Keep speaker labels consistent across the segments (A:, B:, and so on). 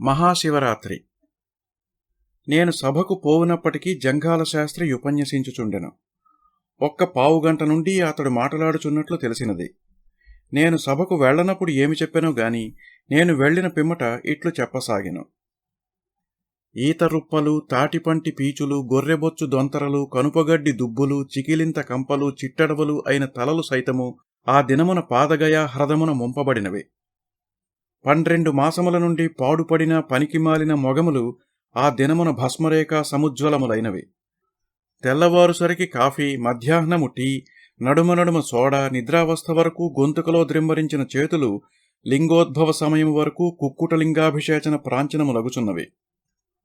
A: మహాశివరాత్రి. నేను సభకు పోవునప్పటికీ జంఘాల శాస్త్రి ఉపన్యసించుచుండెను. ఒక్క పావుగంట నుండి అతడు మాట్లాడుచున్నట్లు తెలిసినది. నేను సభకు వెళ్ళనప్పుడు ఏమి చెప్పానో గాని నేను వెళ్ళిన పిమ్మట ఇట్లు చెప్పసాగెను. ఈత రుప్పలు తాటిపంటి పీచులు గొర్రెబొచ్చు దొంతరలు కనుపగడ్డి దుబ్బులు చికిలింత కంపలు చిట్టడవలు అయిన తలలు సైతము ఆ దినమున పాదగయ హ్రదమున ముంపబడినవి. పన్నెండు మాసముల నుండి పాడుపడిన పనికిమాలిన మొగములు ఆ దినమున భస్మరేఖ సముజ్వలములైనవి. తెల్లవారుసరికి కాఫీ మధ్యాహ్నము టీ నడుమ నడుమ సోడా నిద్రావస్థ వరకు గొంతుకలో ద్రింబరించిన చేతులు లింగోద్భవ సమయం వరకు కుక్కుటలింగాభిషేచన ప్రాంచనములగుచున్నవి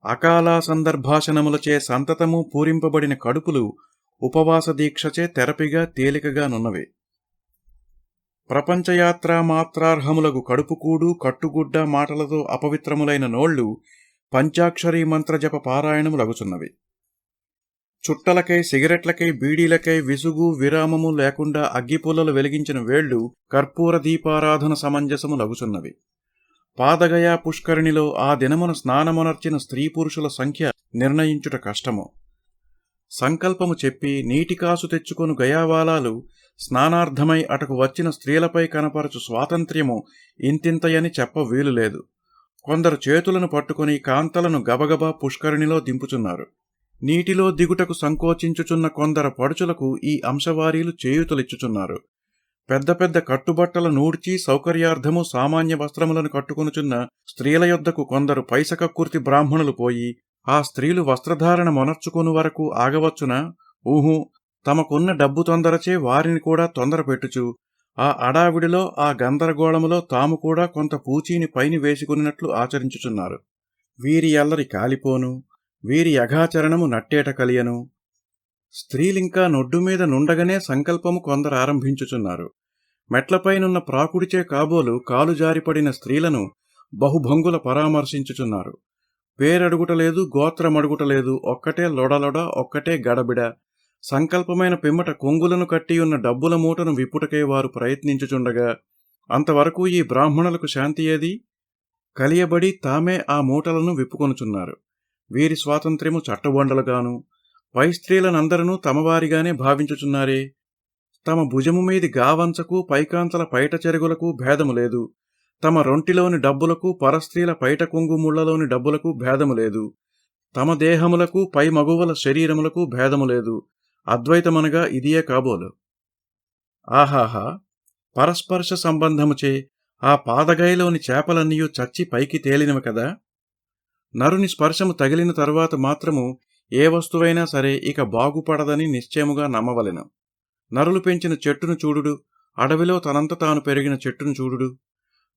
A: అకాలా సందర్భాషణములచే సంతతము పూరింపబడిన కడుపులు ఉపవాస దీక్షచే తెరపిగా తేలికగా ప్రపంచయాత్రామాత్రార్హములగు కడుపుకూడు కట్టుగుడ్డ మాటలతో అపవిత్రములైన నోళ్ళు పంచాక్షరీ మంత్రజప పారాయణములగుచున్నవి. చుట్టలకై సిగరెట్లకై బీడీలకై విసుగు విరామము లేకుండా అగ్గిపుల్లలు వెలిగించిన వేళ్ళు కర్పూర దీపారాధన సమంజసము లగుచున్నవి పాదగయా పుష్కరిణిలో ఆ దినమున స్నానమునర్చిన స్త్రీ పురుషుల సంఖ్య నిర్ణయించుట కష్టము. సంకల్పము చెప్పి నీటికాసు తెచ్చుకొను గయావాలాలు స్నానార్థమై అటకు వచ్చిన స్త్రీలపై కనపరచు స్వాతంత్ర్యము ఇంతింతయని చెప్ప వీలులేదు. కొందరు చేతులను పట్టుకుని కాంతలను గబగబా పుష్కరిణిలో దింపుచున్నారు. నీటిలో దిగుటకు సంకోచించుచున్న కొందరు పడుచులకు ఈ అంశవారీలు చేయుతులిచ్చుచున్నారు. పెద్ద పెద్ద కట్టుబట్టల నూడ్చి సౌకర్యార్థము సామాన్య వస్త్రములను కట్టుకొనుచున్న స్త్రీల యొద్దకు కొందరు పైసకక్కుర్తి బ్రాహ్మణులు పోయి ఆ స్త్రీలు వస్త్రధారణ మొనర్చుకొని వరకు ఆగవచ్చున? ఊహు తమకున్న డబ్బు తొందరచే వారిని కూడా తొందర పెట్టుచు ఆ అడావిడిలో ఆ గందరగోళములో తాము కూడా కొంత పూచీని పైని వేసుకున్నట్లు ఆచరించుచున్నారు. వీరి అల్లరి కాలిపోను. వీరి యఘాచరణము నట్టేట కలియను. స్త్రీలింకా నొడ్డు మీద నుండగనే సంకల్పము కొందరు ఆరంభించుచున్నారు. మెట్లపైనున్న ప్రాకుడిచే కాబోలు కాలు జారిపడిన స్త్రీలను బహుభంగుల పరామర్శించుచున్నారు. పేరడుగుటలేదు గోత్రమడుగుటలేదు ఒక్కటే లొడలొడ ఒక్కటే గడబిడ. సంకల్పమైన పిమ్మట కొంగులను కట్టియున్న డబ్బుల మూటను విప్పుటకై వారు ప్రయత్నించుచుండగా అంతవరకు ఈ బ్రాహ్మణులకు శాంతి ఏది? కలియబడి తామే ఆ మూటలను విప్పుకొనుచున్నారు. వీరి స్వాతంత్ర్యము చట్టబొండలుగాను పై స్త్రీలనందరూ తమవారిగానే భావించుచున్నారే. తమ భుజము మీది గావంచకు పైకాంతల పైట చెరుగులకు భేదము లేదు. తమ రొంటిలోని డబ్బులకు పరస్త్రీల పైట కొంగు ముళ్ళలోని డబ్బులకు భేదము లేదు. తమ దేహములకు పై మగువల శరీరములకు భేదము లేదు. అద్వైతమనగా ఇదియే కాబోలు. ఆహాహా పరస్పర్శ సంబంధముచే ఆ పాదగైలోని చేపలన్నీయు చచ్చి పైకి తేలినవి కదా? నరుని స్పర్శము తగిలిన తరువాత మాత్రము ఏ వస్తువైనా సరే ఇక బాగుపడదని నిశ్చయముగా నమ్మవలెను. నరులు పెంచిన చెట్టును చూడుడు అడవిలో తనంత తాను పెరిగిన చెట్టును చూడుడు.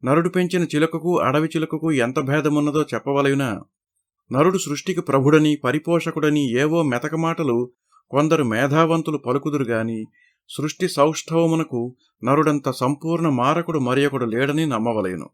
A: నరుడు పెంచిన చిలుకకు అడవి చిలుకకు ఎంత భేదమున్నదో చెప్పవలయునా నరుడు సృష్టికి ప్రభుడని పరిపోషకుడని ఏవో మెతక మాటలు కొందరు మేధావంతులు పలుకుదురు గాని సృష్టి సౌష్ఠవమునకు నరుడంత సంపూర్ణ మారకుడు మరియొకడు లేడని నమ్మవలేను.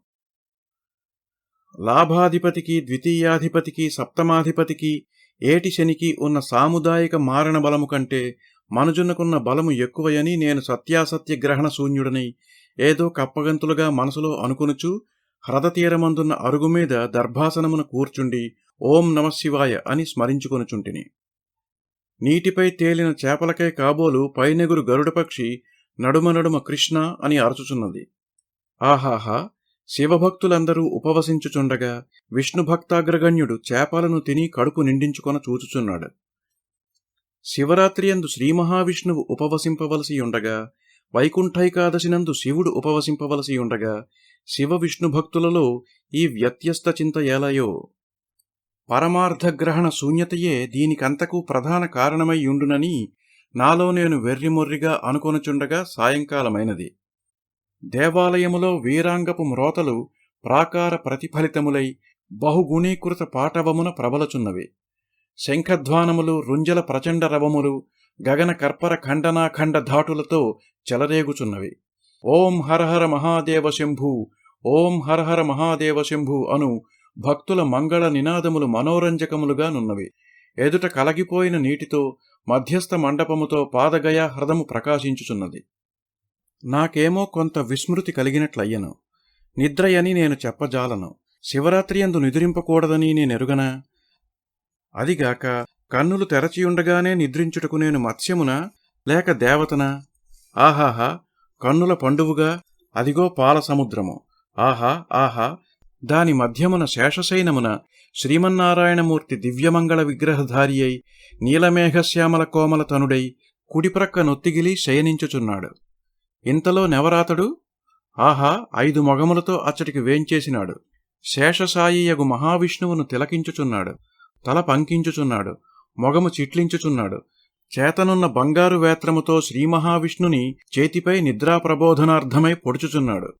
A: లాభాధిపతికి ద్వితీయాధిపతికి సప్తమాధిపతికి ఏటి శనికి ఉన్న సాముదాయిక మారణ బలము కంటే మనుజునకున్న బలము ఎక్కువయని నేను సత్యాసత్య గ్రహణ శూన్యుడని ఏదో కప్పగంతులుగా మనసులో అనుకునుచు హ్రదతీరమందున్న అరుగుమీద దర్భాసనమున కూర్చుండి ఓం నమశివాయ అని స్మరించుకొనుచుంటిని. నీటిపై తేలిన చేపలకై కాబోలు పైనెగురు గరుడపక్షి నడుమ నడుమ కృష్ణ అని అరచుచున్నది. ఆహాహా! శివభక్తులందరూ ఉపవసించుచుండగా విష్ణుభక్తాగ్రగణ్యుడు చేపలను తిని కడుపు నిండించుకొన చూచుచున్నాడు. శివరాత్రియందు శ్రీ మహావిష్ణువు ఉపవసింపవలసి ఉండగా వైకుంఠైకాదశినందు శివుడు ఉపవసింపవలసి ఉండగా శివ విష్ణు భక్తులలో ఈ వ్యత్యస్త చింత ఏలయో? పరమార్థగ్రహణ శూన్యతయే దీనికంతకు ప్రధాన కారణమై ఉండునని నాలో నేను వెర్రిమొర్రిగా అనుకొనుచుండగా సాయంకాలమైనది. దేవాలయములో వీరాంగపు మ్రోతలు ప్రాకార ప్రతిఫలితములై బహుగుణీకృత పాటవమున ప్రబలచున్నవి. శంఖధ్వానములు రుంజల ప్రచండ రవములు గగన కర్పర ఖండనాఖండ ధాటులతో చెలరేగుచున్నవి. ఓం హరహర మహాదేవ శంభు ఓం హరహర మహాదేవ శంభు అను భక్తుల మంగళ నినాదములు మనోరంజకములుగా నున్నవి. ఎదుట కలగిపోయిన నీటితో మధ్యస్థ మండపముతో పాదగయ హ్రదము ప్రకాశించుచున్నది. నాకేమో కొంత విస్మృతి కలిగినట్లయ్యను. నిద్రయని నేను చెప్పజాలను. శివరాత్రి అందు నిద్రింపకూడదని నేనెరుగనా? అదిగాక కన్నులు తెరచియుండగానే నిద్రించుటకు నేను మత్స్యమునా? లేక దేవతనా? ఆహాహా! కన్నుల పండువుగా? అదిగో పాల సముద్రము ఆహా! ఆహా! దాని మధ్యమున శేషశైనమున శ్రీమన్నారాయణమూర్తి దివ్యమంగళ విగ్రహధారి అయి నీలమేఘశ్యామల కోమల తనుడై కుడిప్రక్క నొత్తిగిలి శయనించుచున్నాడు. ఇంతలో నెవరాతడు ఆహా ఐదు మొగములతో అచ్చటికి వేంచేసినాడు. శేషసాయియగు మహావిష్ణువును తిలకించుచున్నాడు. తల పంకించుచున్నాడు. మొగము చిట్లించుచున్నాడు. చేతనున్న బంగారు వేత్రముతో శ్రీమహావిష్ణుని చేతిపై నిద్రాప్రబోధనార్థమై పొడుచుచున్నాడు.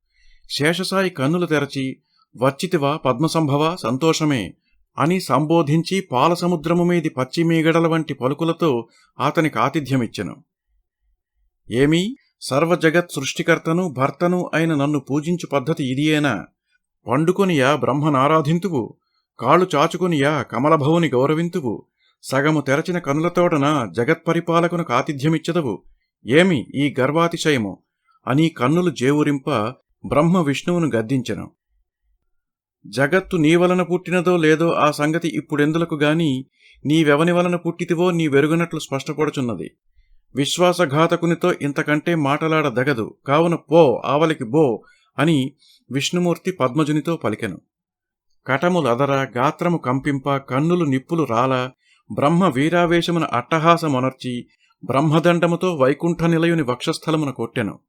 A: శేషసాయి కన్నులు తెరచి వచ్చితివా పద్మసంభవ సంతోషమే అని సంబోధించి పాలసముద్రము మీది పచ్చిమీగడల వంటి పలుకులతో అతనికి ఆతిథ్యమిచ్చెను. ఏమీ? సర్వజగత్ సృష్టికర్తను భర్తను అయిన నన్ను పూజించు పద్ధతి ఇదియేనా? పండుకొనియా బ్రహ్మనారాధింతువు కాళ్ళు చాచుకొనియా కమలభవుని గౌరవింతువు సగము తెరచిన కనులతోడన జగత్పరిపాలకును కాతిథ్యమిచ్చదవు ఏమి? ఈ గర్వాతిశయము అని కన్నులు జేవురింప బ్రహ్మ విష్ణువును గద్దించెను. జగత్తు నీ వలన పుట్టినదో లేదో ఆ సంగతి ఇప్పుడెందులకు గాని నీవెవని వలన పుట్టితివో నీ వెరుగనట్లు స్పష్టపడుచున్నది. విశ్వాసఘాతకునితో ఇంతకంటే మాటలాడదగదు. కావున పో ఆవలికి బో అని విష్ణుమూర్తి పద్మజునితో పలికెను. కటములదర గాత్రము కంపింప కన్నులు నిప్పులు రాల బ్రహ్మ వీరావేశమున అట్టహాసమొనర్చి బ్రహ్మదండముతో వైకుంఠ నిలయుని వక్షస్థలమున కొట్టెను.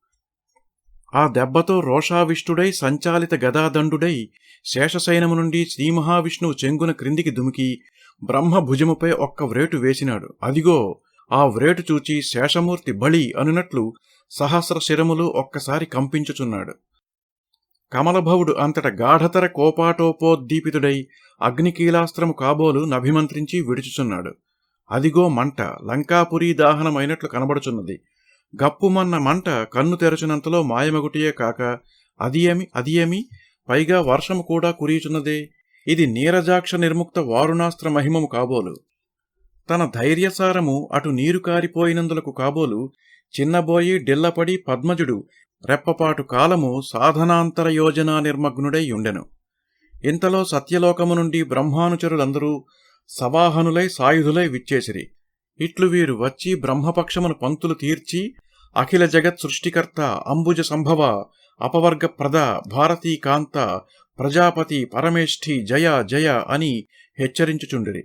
A: ఆ దెబ్బతో రోషావిష్ఠుడై సంచాలిత గదాదండుడై శేషశయనము నుండి శ్రీమహావిష్ణువు చెంగున క్రిందికి దుమికి బ్రహ్మ భుజముపై ఒక్క వ్రేటు వేసినాడు. అదిగో ఆ వ్రేటు చూచి శేషమూర్తి బళి అనునట్లు సహస్ర శిరములు ఒక్కసారి కంపించుచున్నాడు. కమలభవుడు అంతట గాఢతర కోపాటోపోద్దీపితుడై అగ్నికీలాస్త్రము కాబోలు నభిమంత్రించి విడుచుచున్నాడు. అదిగో మంట లంకాపురీ దాహనమైనట్లు కనబడుచున్నది. గప్పుమన్న మంట కన్ను తెరచినంతలో మాయమగుటియే కాక అది ఏమి అది ఏమి? పైగా వర్షము కూడా కురియుచున్నదే. ఇది నీరజాక్ష నిర్ముక్త వారుణాస్త్ర మహిమము కాబోలు. తన ధైర్యసారము అటు నీరు కారిపోయినందులకు కాబోలు చిన్నబోయి డిల్లపడి పద్మజుడు రెప్పపాటు కాలము సాధనాంతర యోజనా నిర్మగ్నుడై ఉండెను. ఇంతలో సత్యలోకము నుండి బ్రహ్మానుచరులందరూ సవాహనులై సాయుధులై విచ్చేసిరి. ఇట్లు వీరు వచ్చి బ్రహ్మపక్షమును పంతులు తీర్చి అఖిల జగత్ సృష్టికర్త అంబుజ సంభవ అపవర్గ ప్రద భారతీ కాంత ప్రజాపతి పరమేష్ఠి జయ జయ అని హెచ్చరించుచుండిరి.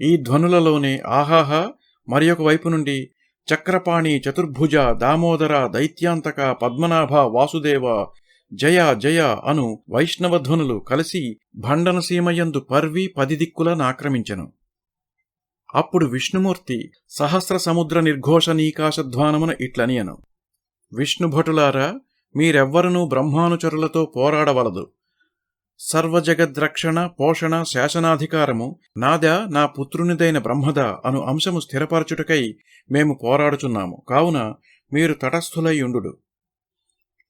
A: ఈ ధ్వనులలోనే ఆహాహా మరియొక వైపు నుండి చక్రపాణి చతుర్భుజ దామోదర దైత్యాంతక పద్మనాభ వాసుదేవ జయ జయ అను వైష్ణవధ్వనులు కలిసి భండనసీమయందు పర్వి పది దిక్కులను ఆక్రమించెను. అప్పుడు విష్ణుమూర్తి సహస్ర సముద్ర నిర్ఘోష నీకాశధ్వానమున ఇట్లనియను. విష్ణుభటులారా మీరెవ్వరనూ బ్రహ్మానుచరులతో పోరాడవలదు. సర్వజగద్రక్షణ పోషణ శాసనాధికారము నాదా నా పుత్రునిదైన బ్రహ్మద అను అంశము స్థిరపరచుటకై మేము పోరాడుచున్నాము. కావున మీరు తటస్థులై ఉండు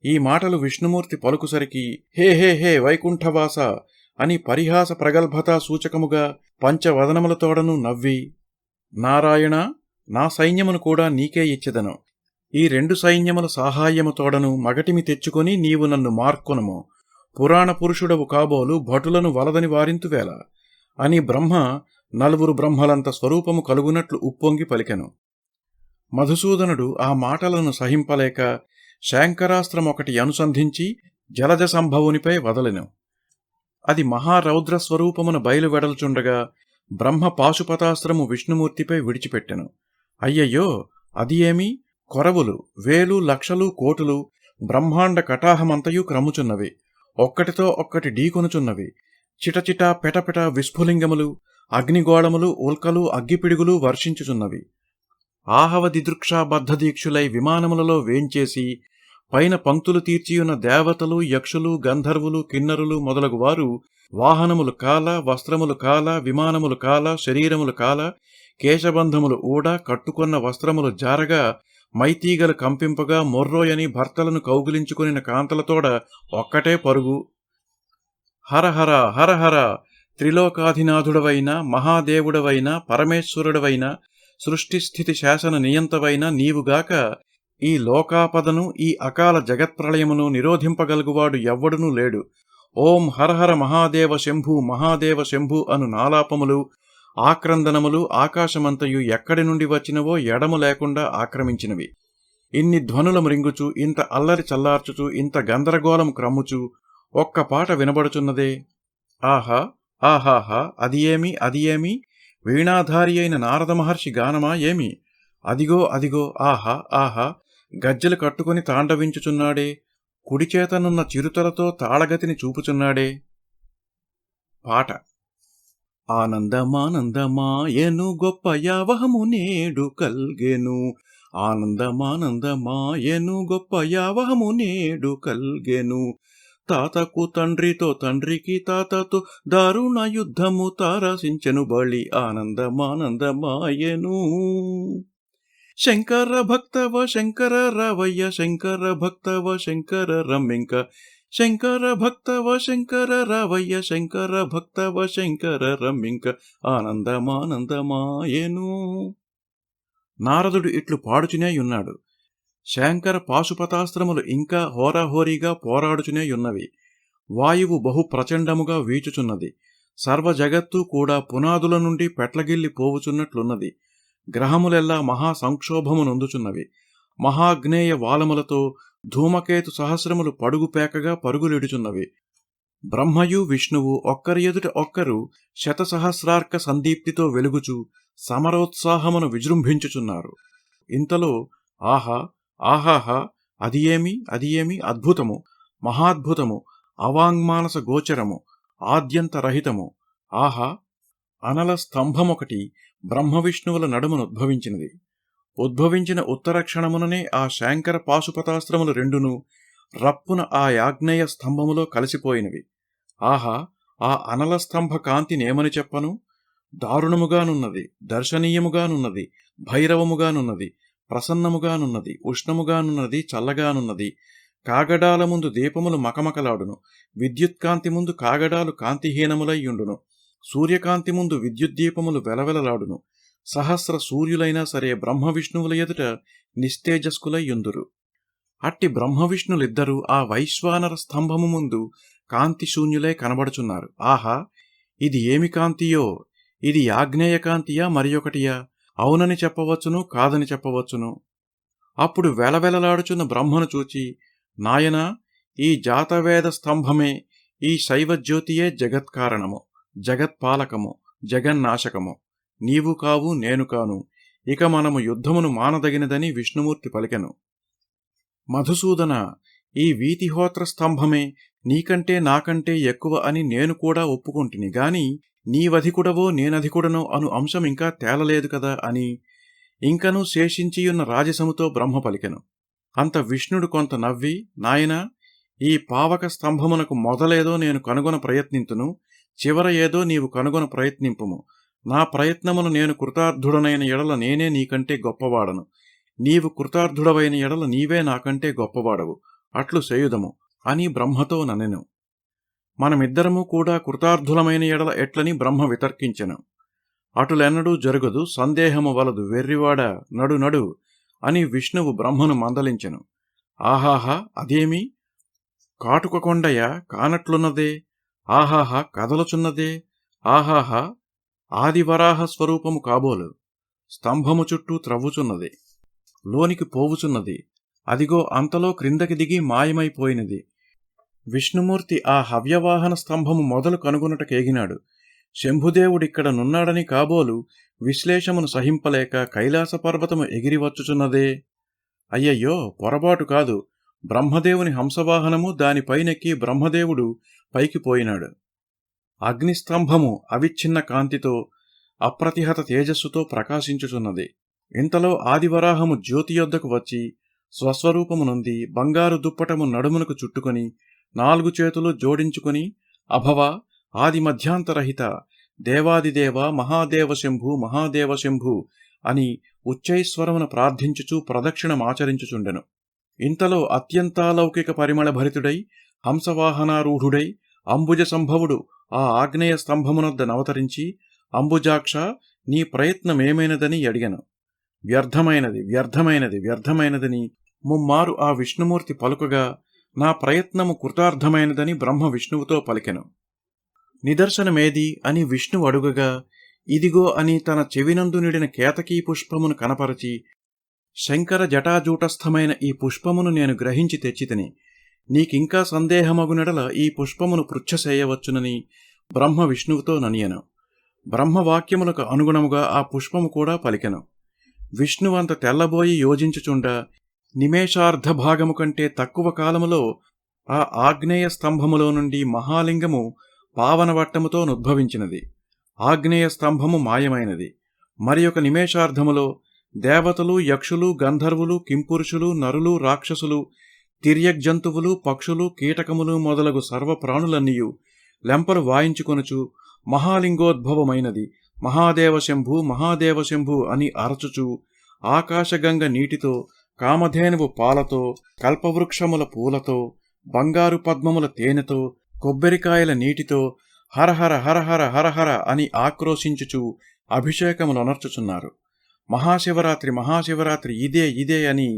A: ఈ మాటలు విష్ణుమూర్తి పలుకుసరికి హే హే హే వైకుంఠవాస అని పరిహాస ప్రగల్భతా సూచకముగా పంచవదనములతోడను నవ్వి నారాయణ నా సైన్యమును కూడా నీకే ఇచ్చెదను. ఈ రెండు సైన్యముల సాహాయ్యముతోడను మగటిమి తెచ్చుకొని నీవు నన్ను మార్కొనము. పురాణ పురుషుడవు కాబోలు భటులను వలదని వారింతువేళ అని బ్రహ్మ నలుగురు బ్రహ్మలంత స్వరూపము కలుగునట్లు ఉప్పొంగి పలికెను. మధుసూదనుడు ఆ మాటలను సహింపలేక శాంకరాస్త్రమొకటి అనుసంధించి జలజ సంభవునిపై వదలెను. అది మహారౌద్ర స్వరూపమున బయలువెడల్చుండగా బ్రహ్మ పాశుపతాస్త్రము విష్ణుమూర్తిపై విడిచిపెట్టెను. అయ్యయ్యో అది ఏమి? కొరవులు వేలు లక్షలు కోటులు బ్రహ్మాండ కటాహమంతయు క్రముచున్నవి. ఒక్కటితో ఒక్కటి ఢీకొనుచున్నవి. చిటచిట పెటపెట విస్ఫులింగములు అగ్నిగోళములు ఉల్కలు అగ్గిపిడుగులు వర్షించుచున్నవి. ఆహవ దిదృక్షాబద్ధదీక్షులై విమానములలో వేంచేసి పైన పంక్తులు తీర్చియున్న దేవతలు యక్షులు గంధర్వులు కిన్నరులు మొదలగు వారు వాహనములు కాల వస్త్రములు కాల విమానములు కాల శరీరములు కాల కేశబంధములు ఊడ కట్టుకొన్న వస్త్రములు జారగా మైతీగలు కంపింపగా మొర్రోయని భర్తలను కౌగిలించుకునిన కాంతలతోడ ఒక్కటే పరుగు. హరహర హరహర త్రిలోకాధినాథుడవైన మహాదేవుడవైన పరమేశ్వరుడవైన సృష్టిస్థితి శాసన నియంతవైన నీవుగాక ఈ లోకాపదను ఈ అకాల జగత్ప్రళయమును నిరోధింపగలుగువాడు ఎవ్వడునూ లేడు. ఓం హరహర మహాదేవ శంభు మహాదేవ శంభు అను నాలాపములు ఆక్రందనములు ఆకాశమంతయు ఎక్కడి నుండి వచ్చినవో ఎడము లేకుండా ఆక్రమించినవి. ఇన్ని ధ్వనుల మృంగుచు ఇంత అల్లరి చల్లార్చుచు ఇంత గందరగోళం క్రమ్ముచు ఒక్క పాట వినబడుచున్నదే? ఆహా ఆహాహా అది ఏమి అది ఏమి? వీణాధారి అయిన నారద మహర్షి గానమా ఏమి? అదిగో అదిగో ఆహా ఆహా గజ్జెలు కట్టుకుని తాండవించుచున్నాడే కుడిచేతనున్న చిరుతలతో తాళగతిని చూపుచున్నాడే. పాట. ఆనందమానందమాయను గొప్ప యావహము నేడు కల్గెను. ఆనందమానందమాయను గొప్ప యావహము నేడు కల్గెను. తాతకు తండ్రితో తండ్రికి తాతతో దారుణ యుద్ధము తారసించెను బళి ఆనందమానందమాయను. శంకర భక్తవ శంకర రవయ్య శంకర భక్తవ శంకర రమ్మింక. శంకర భక్తవ శంకర రవయ్య శంకర భక్తవ శంకర రమ్మింక. ఆనందమానందమాయను. నారదుడు ఇట్లు పాడుచునే ఉన్నాడు శంకర పాశుపతాస్త్రములు ఇంకా హోరాహోరీగా పోరాడుచునేయున్నవి వాయువు బహు ప్రచండముగా వీచుచున్నది. సర్వ జగత్తు కూడా పునాదుల నుండి పెట్లగిల్లి పోవుచున్నట్లున్నది. గ్రహములెల్లా మహా సంక్షోభమునందుచున్నవి మహాగ్నేయ వాలములతో ధూమకేతు సహస్రములు పడుగు పేకగా పరుగులిడుచున్నవి. బ్రహ్మయు విష్ణువు ఒక్కరి ఎదుట ఒక్కరు శతసహస్రార్క సందీప్తితో వెలుగుచు సమరోత్సాహమును విజృంభించుచున్నారు. ఇంతలో ఆహా ఆహాహా అది ఏమి అది ఏమి అద్భుతము మహాద్భుతము అవాంగ్మానస గోచరము ఆద్యంతరహితము ఆహా అనల స్తంభమొకటి బ్రహ్మవిష్ణువుల నడుమనుద్భవించినది ఉద్భవించిన ఉత్తర క్షణముననే ఆ శాంకర పాశుపతాస్త్రములు రెండును రప్పున ఆ యాజ్ఞేయ స్తంభములో కలిసిపోయినవి. ఆహా ఆ అనల స్తంభ కాంతినేమని చెప్పను? దారుణముగానున్నది దర్శనీయముగానున్నది భైరవముగానున్నది ప్రసన్నముగానున్నది ఉష్ణముగానున్నది చల్లగానున్నది కాగడాల ముందు దీపములు మకమకలాడును విద్యుత్కాంతి ముందు కాగడాలు కాంతిహీనములయ్యుండును సూర్యకాంతి ముందు విద్యుద్దీపములు వెలవెలలాడును. సహస్ర సూర్యులైనా సరే బ్రహ్మవిష్ణువుల ఎదుట నిస్తేజస్కులయ్యుందురు అట్టి బ్రహ్మవిష్ణులిద్దరూ ఆ వైశ్వానర స్తంభము ముందు కాంతిశూన్యులై కనబడుచున్నారు. ఆహా! ఇది ఏమి కాంతియో? ఇది ఆగ్నేయ కాంతియా? మరియొకటియా? అవునని చెప్పవచ్చును కాదని చెప్పవచ్చును? అప్పుడు వెలవెలలాడుచున్న బ్రహ్మను చూచి నాయనా ఈ జాతవేద స్తంభమే ఈ శైవజ్యోతియే జగత్కారణము. జగత్పాలకము జగన్నాశకము. నీవు కావు నేను కాను. ఇక మనము యుద్ధమును మానదగినదని విష్ణుమూర్తి పలికెను. మధుసూదన ఈ వీతిహోత్ర స్తంభమే నీకంటే నాకంటే ఎక్కువ అని నేను కూడా ఒప్పుకుంటుని గాని నీవధికుడవో నేనధికుడనో అను అంశం ఇంకా తేలలేదు కదా అని ఇంకను శేషించియున్న రాజసముతో బ్రహ్మ పలికెను. అంత విష్ణుడు కొంత నవ్వి నాయనా ఈ పావక స్తంభమునకు మొదలేదో నేను కనుగొన ప్రయత్నింతును. చివర ఏదో నీవు కనుగొన ప్రయత్నింపుము. నా ప్రయత్నమును నేను కృతార్థుడనైన ఎడల నేనే నీకంటే గొప్పవాడను. నీవు కృతార్థుడవైన ఎడల నీవే నాకంటే గొప్పవాడవు. అట్లు చేయుదము. అని బ్రహ్మతో ననెను. మనమిద్దరము కూడా కృతార్థులమైన ఎడల ఎట్లని బ్రహ్మ వితర్కించెను. అటులెన్నడూ జరగదు సందేహము వలదు వెర్రివాడ నడు నడు అని విష్ణువు బ్రహ్మను మందలించెను. ఆహాహా అదేమి? కాటుక కొండయ? కానట్లున్నదే? ఆహాహా కదలుచున్నదే. ఆహాహా ఆదివరాహ స్వరూపము కాబోలు. స్తంభము చుట్టూ త్రవ్వుచున్నది. లోనికి పోవుచున్నది. అదిగో అంతలో క్రిందకి దిగి మాయమైపోయినది. విష్ణుమూర్తి ఆ హవ్యవాహన స్తంభము మొదలు కనుగొనుటకేగినాడు శంభుదేవుడిక్కడ నున్నాడని కాబోలు విశ్లేషమును సహింపలేక కైలాస పర్వతము ఎగిరివచ్చుచున్నదే. అయ్యయ్యో పొరపాటు కాదు. బ్రహ్మదేవుని హంసవాహనము దానిపైనెక్కి బ్రహ్మదేవుడు పైకి పోయినాడు. అగ్నిస్తంభము అవిచ్ఛిన్న కాంతితో అప్రతిహత తేజస్సుతో ప్రకాశించుచున్నది. ఇంతలో ఆదివరాహము జ్యోతి యొద్దకు వచ్చి స్వస్వరూపము నొంది బంగారు దుప్పటము నడుమునకు చుట్టుకొని నాలుగు చేతులు జోడించుకొని అభవ ఆది మధ్యాంతరహిత దేవాదిదేవ మహాదేవ శంభు మహాదేవ శంభు అని ఉచ్చైశ్వరమును ప్రార్థించుచూ ప్రదక్షిణమాచరించుచుండెను. ఇంతలో అత్యంతాలౌకిక పరిమళ భరితుడై హంసవాహనారూఢుడై అంబుజ సంభవుడు ఆ ఆగ్నేయ స్తంభమునొద్ద నవతరించి అంబుజాక్ష నీ ప్రయత్నమేమైనదని అడిగను. వ్యర్థమైనది వ్యర్థమైనది వ్యర్థమైనదని ముమ్మారు ఆ విష్ణుమూర్తి పలుకగా నా ప్రయత్నము కృతార్థమైనదని బ్రహ్మ విష్ణువుతో పలికెను. నిదర్శనమేది అని విష్ణువు అడుగగా ఇదిగో అని తన చెవినందు నిడిన కేతకీ పుష్పమును కనపరచి శంకర జటాజూటస్థమైన ఈ పుష్పమును నేను గ్రహించి తెచ్చితిని. నీకింకా సందేహమగునడల ఈ పుష్పమును పృచ్ఛసేయవచ్చునని బ్రహ్మ విష్ణువుతో ననియను. బ్రహ్మవాక్యములకు అనుగుణముగా ఆ పుష్పము కూడా పలికెను. విష్ణువంత తెల్లబోయి యోజించుచుండ నిమేషార్ధ భాగము కంటే తక్కువ కాలములో ఆ ఆగ్నేయ స్తంభములో నుండి మహాలింగము పావనవట్టముతో నుద్భవించినది. ఆగ్నేయ స్తంభము మాయమైనది. మరి ఒక నిమేషార్ధములో దేవతలు యక్షులు గంధర్వులు కింపురుషులు నరులు రాక్షసులు తిర్యగ్జంతువులు పక్షులు కీటకములు మొదలగు సర్వప్రాణులన్నీయు లెంపలు వాయించుకొనుచు మహాలింగోద్భవమైనది. మహాదేవశంభు మహాదేవశంభు అని అరచుచు ఆకాశగంగ నీటితో కామధేనువు పాలతో కల్పవృక్షముల పూలతో బంగారు పద్మముల తేనెతో కొబ్బరికాయల నీటితో హరహర హరహర హరహర అని ఆక్రోశించుచు అభిషేకములొనర్చుచున్నారు మహాశివరాత్రి మహాశివరాత్రి ఇదే ఇదే అని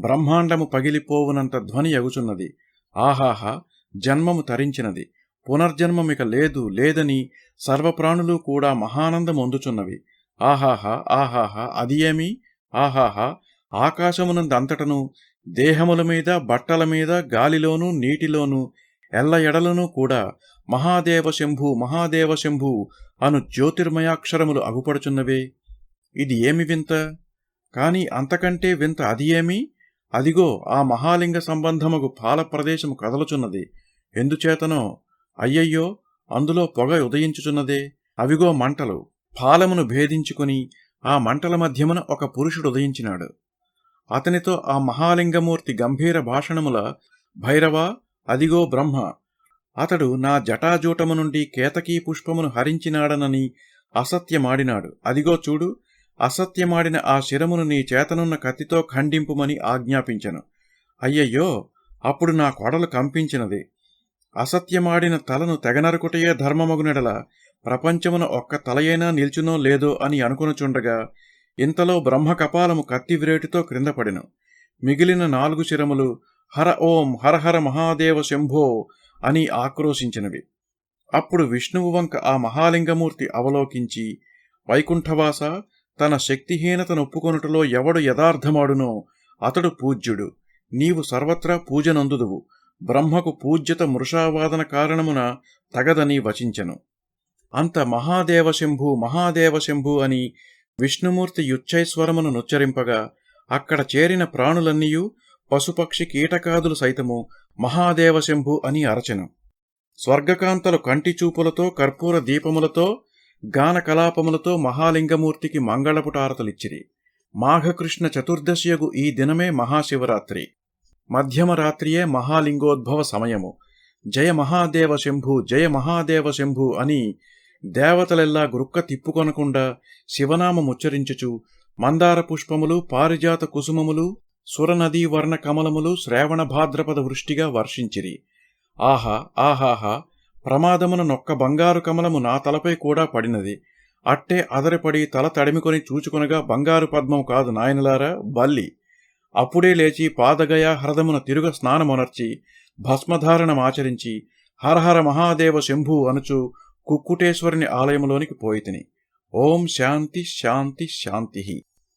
A: బ్రహ్మాండము పగిలిపోవునంత ధ్వని ఎగుచున్నది. ఆహాహా జన్మము తరించినది. పునర్జన్మమిక లేదు లేదని సర్వప్రాణులు కూడా మహానందం అందుచున్నవి ఆహాహా ఆహాహా అది ఏమి? ఆహాహా ఆకాశమునందంతటను దేహముల మీద బట్టల మీద గాలిలోనూ నీటిలోనూ ఎల్ల ఎడలను కూడా మహాదేవ శంభు మహాదేవ శంభు అను జ్యోతిర్మయాక్షరములు అగుపడుచున్నవే. ఇది ఏమి వింత? కాని అంతకంటే వింత అది ఏమి? అదిగో ఆ మహాలింగ సంబంధముగు పాల ప్రదేశము కదలుచున్నది. ఎందుచేతనో అయ్యయ్యో అందులో పొగ ఉదయించుచున్నదే. అవిగో మంటలు పాలమును భేదించుకుని ఆ మంటల మధ్యమున ఒక పురుషుడు ఉదయించినాడు. అతనితో ఆ మహాలింగమూర్తి గంభీర భాషణముల భైరవా అదిగో బ్రహ్మ అతడు నా జటాజూటము నుండి కేతకీ పుష్పమును హరించినాడనని అసత్యమాడినాడు. అదిగో చూడు అసత్యమాడిన ఆ శిరమును నీ చేతనున్న కత్తితో ఖండింపుమని ఆజ్ఞాపించెను. అయ్యయ్యో అప్పుడు నా కొడలు కంపించినది. అసత్యమాడిన తలను తెగనరుకుటయే ధర్మమగునెడల. ప్రపంచమున ఒక్క తలయైనా నిల్చునో లేదో అని అనుకునుచుండగా ఇంతలో బ్రహ్మకపాలము కత్తివ్రేటితో క్రిందపడెను. మిగిలిన నాలుగు శిరములు హర ఓం హరహర మహాదేవ శంభో అని ఆక్రోశించినవి. అప్పుడు విష్ణువు వంక ఆ మహాలింగమూర్తి అవలోకించి వైకుంఠవాస తన శక్తిహీనతను ఒప్పుకొనుటలో ఎవడు యథార్థమాడునో అతడు పూజ్యుడు. నీవు సర్వత్రా పూజనందుదువు. బ్రహ్మకు పూజ్యత మృషావాదన కారణమున తగదని వచించెను. అంత మహాదేవశంభు మహాదేవశంభు అని విష్ణుమూర్తి యుచ్చైస్వరమును నుచ్చరింపగా అక్కడ చేరిన ప్రాణులన్నీయూ పశుపక్షి కీటకాదులు సైతము మహాదేవశంభు అని అరచెను. స్వర్గకాంతలు కంటి చూపులతో కర్పూర దీపములతో గాన కలాపములతో మహాలింగమూర్తికి మంగళపుటారతలిచ్చిరి మాఘకృష్ణ చతుర్దశియగు ఈ దినమే మహాశివరాత్రి. మధ్యమరాత్రియే మహాలింగోద్భవ సమయము. జయ మహాదేవ శంభు జయ మహాదేవ శంభు అని దేవతలెల్లా గురుక్క తిప్పుకొనకుండా శివనామముచ్చరించుచు మందార పుష్పములు పారిజాత కుసుమములు సురనదీ వర్ణ కమలములు శ్రావణ భాద్రపద వృష్టిగా వర్షించిరి. ఆహా ఆహాహా ప్రమాదమున నొక్క బంగారు కమలము నా తలపై కూడా పడినది. అట్టే అదరపడి తల తడిమికొని చూచుకొనగా బంగారు పద్మం కాదు నాయనలారా బల్లి. అప్పుడే లేచి పాదగయ హరదమున తిరుగ స్నానమునర్చి భస్మధారణమాచరించి హరహర మహాదేవ శంభు అనుచు కుక్కుటేశ్వరుని ఆలయములోనికి పోయితిని ఓం శాంతి శాంతి శాంతి.